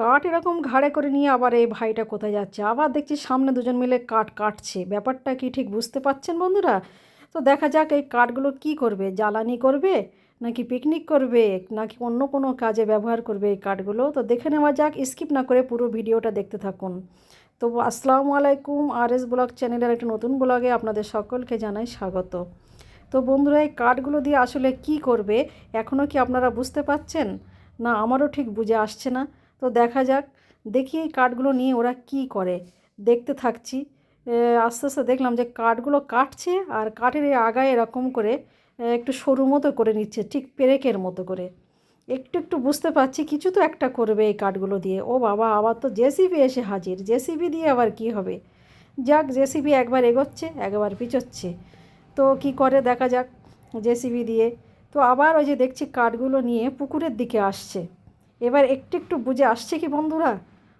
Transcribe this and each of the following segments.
কাঠ এরকম ঘাড়ে করে নিয়ে আবার এই ভাইটা কোথায় যাচ্ছে? আবার দেখছি সামনে দুজন মিলে কাঠ কাটছে। ব্যাপারটা কি ঠিক বুঝতে পারছেন বন্ধুরা? তো দেখা যাক এই কাঠগুলো কি করবে? জ্বালানি করবে নাকি পিকনিক করবে নাকি অন্য কোনো কাজে ব্যবহার করবে এই কাঠগুলো? তো দেখে নেওয়া যাক স্কিপ না করে পুরো ভিডিওটা দেখতে থাকুন। তো আসসালামু আলাইকুম আর এস ব্লগ চ্যানেলের একটা নতুন ব্লগে আপনাদের সকলকে জানাই স্বাগত। তো বন্ধুরা, এই কাঠগুলো দিয়ে আসলে কি করবে? এখনও কি আপনারা বুঝতে পারছেন? না, আমারও ঠিক বুঝে আসছে না। তো দেখা যাক, দেখি এই কাঠগুলো নিয়ে ওরা কি করে। দেখতে থাকছি। আস্তে আস্তে দেখলাম যে কাঠগুলো কাটছে আর কাঠের এই আগায় এরকম করে একটু সরু মতো করে নিচ্ছে, ঠিক পেরেকের মতো করে। একটু একটু বুঝতে পারছি, কিছু তো একটা করবে এই কাঠগুলো দিয়ে। ও বাবা, আবার তো জেসিবি এসে হাজির। জেসিবি দিয়ে আবার কি হবে? যাক, জেসিবি একবার এগোচ্ছে, একবার পিছোচ্ছে। তো কি করে দেখা যাক জেসিবি দিয়ে। তো আবার ওই যে দেখছি কাঠগুলো নিয়ে পুকুরের দিকে আসছে। এবার একটু একটু বুঝে আসছে কি বন্ধুরা?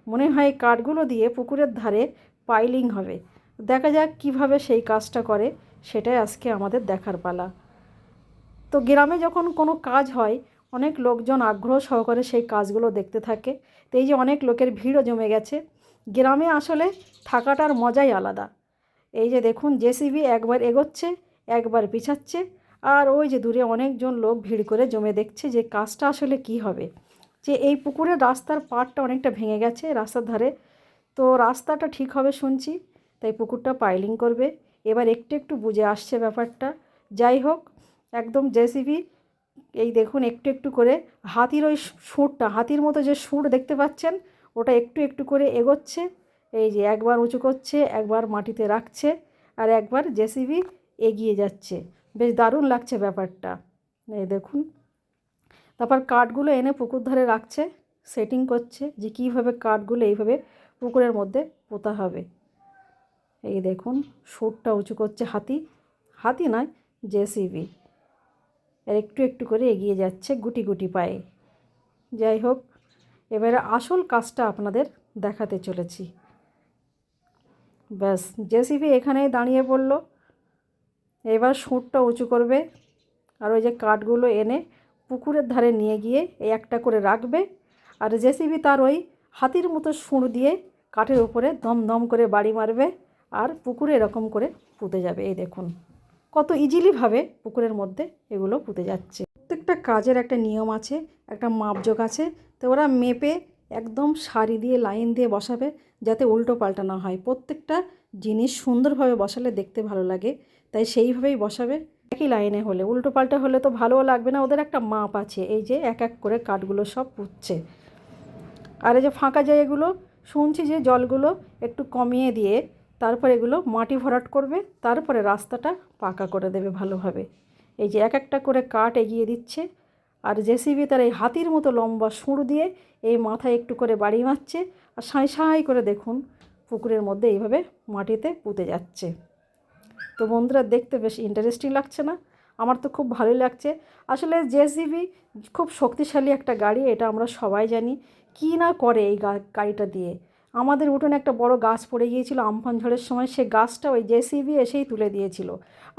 মনে হয় কাঠগুলো দিয়ে পুকুরের ধারে পাইলিং হবে। দেখা যাক কীভাবে সেই কাজটা করে, সেটাই আজকে আমাদের দেখার পালা। তো গ্রামে যখন কোনো কাজ হয়, অনেক লোকজন আগ্রহ সহকারে সেই কাজগুলো দেখতে থাকে। তো এই যে অনেক লোকের ভিড়ও জমে গেছে। গ্রামে আসলে থাকাটার মজাই আলাদা। এই যে দেখুন, জেসিবি একবার এগোচ্ছে, একবার পিছাচ্ছে, আর ওই যে দূরে অনেকজন লোক ভিড় করে জমে দেখছে যে কাজটা আসলে কি হবে। যে এই পুকুরের রাস্তার পাড়টা অনেকটা ভেঙে গেছে রাস্তার ধারে। তো রাস্তাটা ঠিক হবে শুনছি, তাই পুকুরটা পাইলিং করবে। এবার একটু একটু বুঝে আসছে ব্যাপারটা। যাই হোক, একদম জেসিবি, এই দেখুন একটু একটু করে হাতির ওই সুরটা, হাতির মতো যে সুর দেখতে পাচ্ছেন, ওটা একটু একটু করে এগোচ্ছে। এই যে একবার উঁচু করছে, একবার মাটিতে রাখছে আর একবার জেসিবি এগিয়ে যাচ্ছে। বেশ দারুণ লাগছে ব্যাপারটা। এই দেখুন। তারপর কাঠগুলো এনে পুকুর ধারে রাখছে সেটিং করছে যে কীভাবে কাঠগুলো এইভাবে পুকুরের মধ্যে পোতা হবে। এই দেখুন, সুরটা উঁচু করছে হাতি। হাতি নয় জেসিবি আর একটু একটু করে এগিয়ে যাচ্ছে গুটি গুটি পায়ে। যাই হোক, এবারে আসল কাজটা আপনাদের দেখাতে চলেছি। ব্যাস জেসিবি এখানেই দাঁড়িয়ে পড়ল। এবার সুরটা উঁচু করবে আর ওই যে কাঠগুলো এনে পুকুরের ধারে নিয়ে গিয়ে এই একটা করে রাখবে আর জেসিবি তার ওই হাতির মতো সুর দিয়ে কাঠের উপরে দম দম করে বাড়ি মারবে আর পুকুরে এরকম করে পুঁতে যাবে। এই দেখুন, কত ইজিলিভাবে পুকুরের মধ্যে এগুলো পুঁতে যাচ্ছে। প্রত্যেকটা কাজের একটা নিয়ম আছে, একটা মাপজোক আছে। তো ওরা মেপে একদম সারি দিয়ে, লাইন দিয়ে বসাবে যাতে উল্টো পাল্টা না হয়। প্রত্যেকটা জিনিস সুন্দরভাবে বসালে দেখতে ভালো লাগে। তাই সেইভাবেই বসাবে। একই লাইনে হলে, উল্টো পাল্টা হলে তো ভালোও লাগবে না, ওদের একটা মাপ আছে, এই যে এক এক করে কাঠগুলো সব পুচ্ছে আর এই যে ফাঁকা জায়গাগুলো, শুনছি যে জলগুলো একটু কমিয়ে দিয়ে তারপর এগুলো মাটি ভরাট করবে, তারপরে রাস্তাটা পাকা করে দেবে ভালোভাবে। এই যে এক একটা করে কাঠ এগিয়ে দিচ্ছে, আর জেসিবি তার এই হাতির মতো লম্বা সুঁড় দিয়ে এই মাথায় একটু করে বাড়ি মারছে, আর সাঁই সাঁই করে দেখুন পুকুরের মধ্যে এইভাবে মাটিতে পুঁতে যাচ্ছে। তো বন্ধুরা দেখতে বেশ ইন্টারেস্টিং লাগছে না? আমার তো খুব ভালোই লাগছে। আসলে জেসিবি খুব শক্তিশালী একটা গাড়ি, এটা আমরা সবাই জানি। কী না করে এই গাড়িটা দিয়ে? আমাদের উঠোনে একটা বড় গাছ পড়ে গিয়েছিল আমফান ঝড়ের সময়, সে গাছটা ওই জেসিবি এসেই তুলে দিয়েছিল।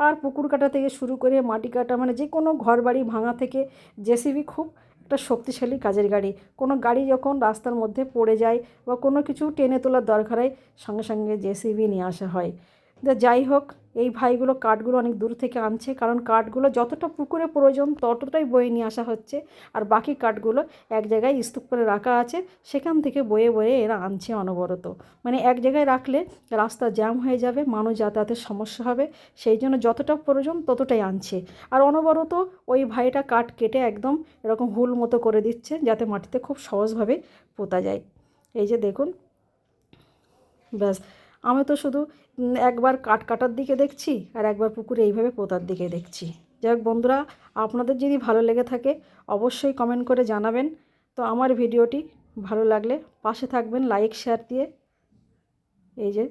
আর পুকুর কাটা থেকে শুরু করে মাটি কাটা মানে যে কোনো ঘর বাড়ি ভাঙা থেকে জেসিবি খুব একটা শক্তিশালী কাজের গাড়ি। কোনো গাড়ি যখন রাস্তার মধ্যে পড়ে যায় বা কোনো কিছু টেনে তোলার দরকার হয়, সঙ্গে সঙ্গে জেসিবি নিয়ে আসা হয়। তো যাই হোক, এই ভাইগুলো কাঠগুলো অনেক দূর থেকে আনছে, কারণ কাঠগুলো যতটা পুকুরে প্রয়োজন ততটাই বয়ে নিয়ে আসা হচ্ছে। আর বাকি কাঠগুলো এক জায়গায় স্তূপ করে রাখা আছে, সেখান থেকে বয়ে বয়ে এরা আনছে অনবরত। মানে এক জায়গায় রাখলে রাস্তা জ্যাম হয়ে যাবে, মানুষ যাতায়াতের সমস্যা হবে, সেই জন্য যতটা প্রয়োজন ততটাই আনছে। আর অনবরত ওই ভাইটা কাঠ কেটে একদম এরকম হুল মতো করে দিচ্ছে, যাতে মাটিতে খুব সহজভাবে পোতা যায়। এই যে দেখুন, ব্যাস। আমি তো শুধু একবার কাঠ কাটার দিকে দেখছি আর একবার পুকুরে এইভাবে পোতার দিকে দেখছি। যাই হোক বন্ধুরা, আপনাদের যদি ভালো লেগে থাকে, অবশ্যই কমেন্ট করে জানাবেন। তো আমার ভিডিওটি ভালো লাগলে পাশে থাকবেন লাইক শেয়ার দিয়ে। এই যে।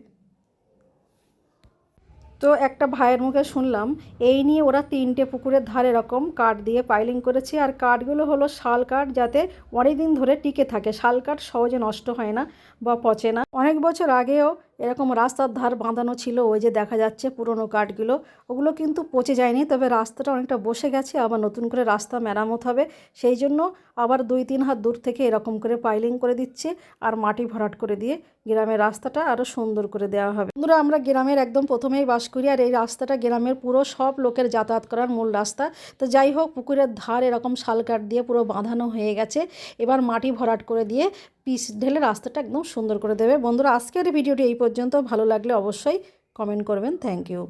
তো একটা ভাইয়ের মুখে শুনলাম, এই নিয়ে ওরা তিনটে পুকুরের ধারে এরকম কাঠ দিয়ে পাইলিং করেছে আর কাঠগুলো হলো শাল কাঠ যাতে অনেক দিন ধরে টিকে থাকে। শাল কাঠ সহজে নষ্ট হয় না বা পচে না। অনেক বছর আগেও এরকম রাস্তার ধার বাঁধানো ছিল, ওই যে দেখা যাচ্ছে পুরনো কাঠগুলো, ওগুলো কিন্তু পচে যায়নি, তবে রাস্তাটা অনেকটা বসে গেছে, আবার নতুন করে রাস্তা মেরামত হবে। সেই জন্য আবার দুই তিন হাত দূর থেকে এরকম করে পাইলিং করে দিচ্ছে আর মাটি ভরাট করে দিয়ে গ্রামের রাস্তাটা আরও সুন্দর করে দেওয়া হবে। বন্ধুরা, আমরা গ্রামের একদম প্রথমেই বাস করি আর এই রাস্তাটা গ্রামের পুরো সব লোকের যাতায়াত করার মূল রাস্তা। তো যাই হোক, পুকুরের ধার এরকম শাল কাঠ দিয়ে পুরো বাঁধানো হয়ে গেছে, এবার মাটি ভরাট করে দিয়ে পিস ঢেলে রাস্তাটা একদম সুন্দর করে দেবে। বন্ধুরা, আজকের ভিডিওটি এই পর্যন্ত ভালো লাগলে অবশ্যই কমেন্ট করবেন। Thank you